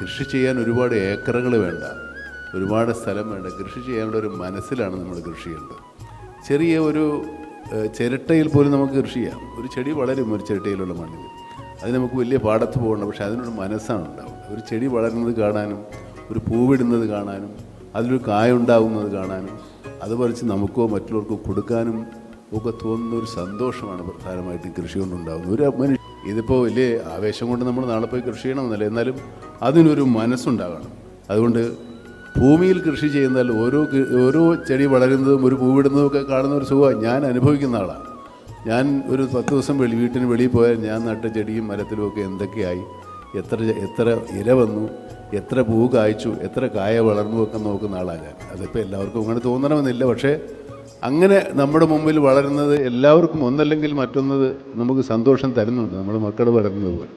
കൃഷി ചെയ്യാൻ ഒരുപാട് ഏക്കറുകൾ വേണ്ട. ഒരുപാട് സ്ഥലം വേണ്ട. കൃഷി ചെയ്യാനുള്ള ഒരു മനസ്സിലാണ് നമ്മൾ കൃഷി ചെയ്യേണ്ടത്. ചെറിയ ഒരു ചിരട്ടയിൽ പോലും നമുക്ക് കൃഷി ചെയ്യാം. ഒരു ചെടി വളരും ഒരു ചിരട്ടയിലുള്ള മണ്ണിൽ. അത് നമുക്ക് വലിയ പാടത്ത് പോകണം പക്ഷേ അതിനൊരു മനസ്സാണ് ഉണ്ടാവുക. ഒരു ചെടി വളരുന്നത് കാണാനും ഒരു പൂവിടുന്നത് കാണാനും അതിലൊരു കായ ഉണ്ടാകുന്നത് കാണാനും അത് പറിച്ച് നമുക്കോ മറ്റുള്ളവർക്കോ കൊടുക്കാനും ഒക്കെ തോന്നുന്ന ഒരു സന്തോഷമാണ് പ്രധാനമായിട്ടും കൃഷി കൊണ്ടുണ്ടാകുന്നത് ഒരു മനുഷ്യ ഇതിപ്പോൾ വലിയ ആവേശം കൊണ്ട് നമ്മൾ നാളെ പോയി കൃഷി ചെയ്യണമെന്നല്ല. എന്നാലും അതിനൊരു മനസ്സുണ്ടാകണം. അതുകൊണ്ട് ഭൂമിയിൽ കൃഷി ചെയ്യുന്നാൽ ഓരോ ഓരോ ചെടി വളരുന്നതും ഒരു പൂവിടുന്നതും ഒക്കെ കാണുന്ന ഒരു സുഖമാണ് ഞാൻ അനുഭവിക്കുന്ന ആളാണ് ഞാൻ ഒരു പത്ത് ദിവസം വെളി വീട്ടിന് വെളിയിൽ പോയാൽ ഞാൻ നട്ട ചെടിയും മരത്തിലും ഒക്കെ എന്തൊക്കെയായി? എത്ര എത്ര ഇല വന്നു? എത്ര പൂ കായ്ച്ചു? എത്ര കായ വളർന്നു? ഒക്കെ നോക്കുന്ന ആളാണ് ഞാൻ. അതിപ്പോൾ എല്ലാവർക്കും അങ്ങനെ തോന്നണമെന്നില്ല. പക്ഷേ അങ്ങനെ നമ്മുടെ മുമ്പിൽ വളരുന്നത് എല്ലാവർക്കും ഒന്നല്ലെങ്കിൽ മറ്റൊന്നത് നമുക്ക് സന്തോഷം തരുന്നുണ്ട്. നമ്മുടെ മക്കൾ വളരുന്നത് പോലെ.